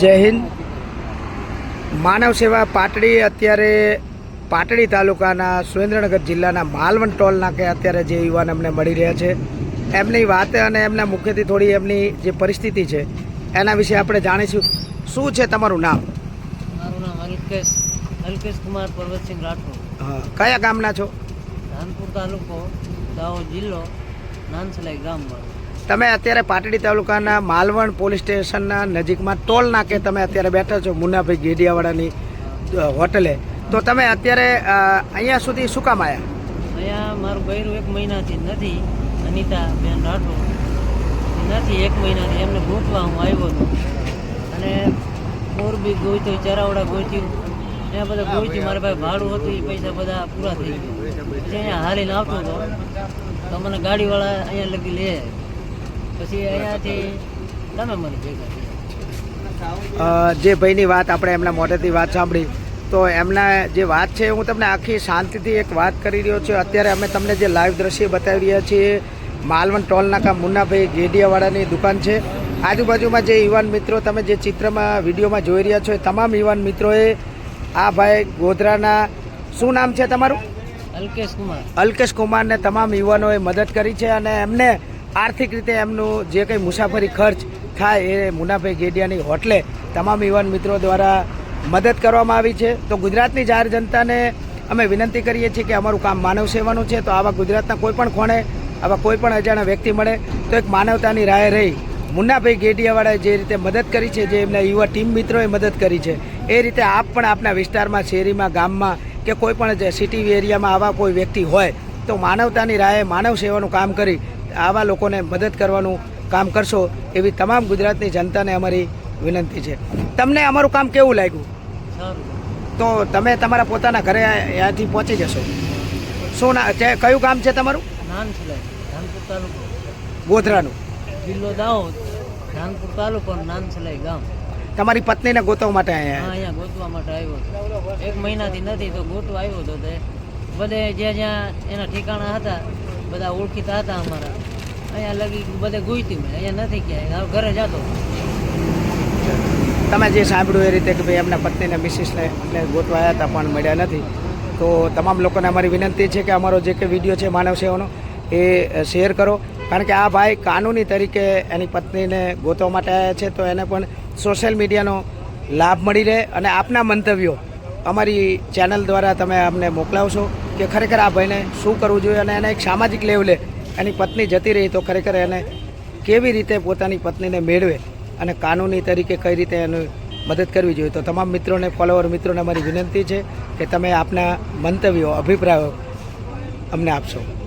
જય હિન્દ. માનવ સેવા પાટડી અત્યારે પાટડી તાલુકાના સુરેન્દ્રનગર જિલ્લાના માલવણ ટોલ નાકે અત્યારે જે યુવાન અમને મળી રહ્યા છે એમની વાત અને એમના મુખ્યથી થોડી એમની જે પરિસ્થિતિ છે એના વિશે આપણે જાણીશું. શું છે તમારું નામ? મારું નામ અલ્કેશ અલ્કેશ કુમાર પર્વતસિંહ રાઠોડ. હા, કયા ગામના છો? ધાનપુર તાલુકો દાહોદ જિલ્લો નાનસલાઈ ગામમાં. તમે અત્યારે પાટડી તાલુકાના માલવણ પોલીસ સ્ટેશનના નજીકમાં ટોલ નાકે તમે અત્યારે બેઠા છો મુન્નાભાઈ ગેડિયાવાડાની હોટલે. તો તમે અત્યારે અહીંયા સુધી શું કામ આવ્યા અહીંયા મારું બૈરું એક મહિનાથી નથી, અનિતા બેન રાઠોડ. નથી એક મહિનાથી એમને ગોતવા હું આવ્યો હતો અને મોરબી ગોઈતું ચરાવડા ગોત્યું ત્યાં બધા ગોઈતું મારા પાસે ભાડું હતું, એ પૈસા બધા પૂરા થઈ ગયા. અહીંયા હાલીને આવતો હતો. તો મને ગાડીવાળા અહીંયા લગી લે. પછી અહીંયાથી તમે મને ભેગા થયા. જે ભાઈની વાત આપણે એમના મોઢેથી વાત સાંભળી તો એમના જે વાત છે હું તમને આખી શાંતિથી એક વાત કરી રહ્યો છું. અત્યારે અમે તમને જે લાઈવ દ્રશ્ય બતાવી રહ્યા છીએ માલવણ ટોલ નાકા મુન્નાભાઈ ગેડિયાવાળાની દુકાન છે. આજુબાજુમાં જે યુવાન મિત્રો તમે જે ચિત્રમાં વિડીયોમાં જોઈ રહ્યા છો એ તમામ યુવાન મિત્રોએ આ ભાઈ ગોધરાના શું નામ છે તમારું? અલ્કેશ કુમાર. અલ્કેશ કુમારને તમામ યુવાનોએ મદદ કરી છે અને એમને આર્થિક રીતે એમનું જે કંઈ મુસાફરી ખર્ચ થાય એ મુનાભાઈ ગેડિયાની હોટલે તમામ યુવાન મિત્રો દ્વારા મદદ કરવામાં આવી છે. તો ગુજરાતની જાહેર જનતાને અમે વિનંતી કરીએ છીએ કે અમારું કામ માનવ સેવાનું છે. તો આવા ગુજરાતના કોઈ પણ ખૂણે, આવા કોઈપણ અજાણ્યા વ્યક્તિ મળે તો એક માનવતાની રાહે રહી. મુન્નાભાઈ ગેડિયાવાળાએ જે રીતે મદદ કરી છે, જે એમના યુવા ટીમ મિત્રોએ મદદ કરી છે, એ રીતે આપ પણ આપના વિસ્તારમાં શેરીમાં ગામમાં કે કોઈપણ સિટી એરિયામાં આવા કોઈ વ્યક્તિ હોય તો માનવતાની રાહે માનવ સેવાનું કામ કરી આવા લોકોને મદદ કરવાનું કામ કરશો એવી તમામ ગુજરાતની જનતાને અમારી વિનંતી છે. તમને અમારું કામ કેવું લાગ્યું? તો તમે તમારા પોતાના ઘરે ત્યાંથી પહોંચી જશો. શું ના તે કયું ગામ છે તમારું? ગોધરાનું. જિલ્લો દાહોદ ધાનપુર તાલુકો નાનસલાઈ ગામ. તમારી પત્નીને ગોતવા માટે અહીંયા અહીંયા ગોતવા માટે આવ્યો એક મહિનાથી નથી તો ગોતવા આવ્યો હતો તે. બધે જ્યાં જ્યાં એના ઠેકાણા હતા બધા ઓળખીતા હતા અમારા. અહીંયા લગી બધે ગુઈતી મેં. અહીંયા નથી ક્યાંય. ઘરે જતો તમે જે સાંભળ્યું એ રીતે કે ભાઈ એમના પત્નીને મિસિસને એટલે ગોતવાયા હતા, પણ મળ્યા નથી. તો તમામ લોકોને અમારી વિનંતી છે કે અમારો જે કે વીડિયો છે માનવ સેવાનો, એ શેર કરો. કારણ કે આ ભાઈ કાનૂની તરીકે એની પત્નીને ગોતવા માટે આવ્યા છે, તો એને પણ સોશિયલ મીડિયાનો લાભ મળી રહે. અને આપના મંતવ્યો અમારી ચેનલ દ્વારા તમે અમને મોકલાવશો. કે ખરેખર આ ભાઈને શું કરવું જોઈએ અને એને એક સામાજિક લેવલે એની પત્ની જતી રહી તો ખરેખર એને કેવી રીતે પોતાની પત્નીને મેળવે અને કાનૂની તરીકે કઈ રીતે એની મદદ કરવી જોઈએ? તો તમામ મિત્રોને ફોલોવર મિત્રોને મારી વિનંતી છે કે તમે આપના મંતવ્યો, અભિપ્રાયો અમને આપશો.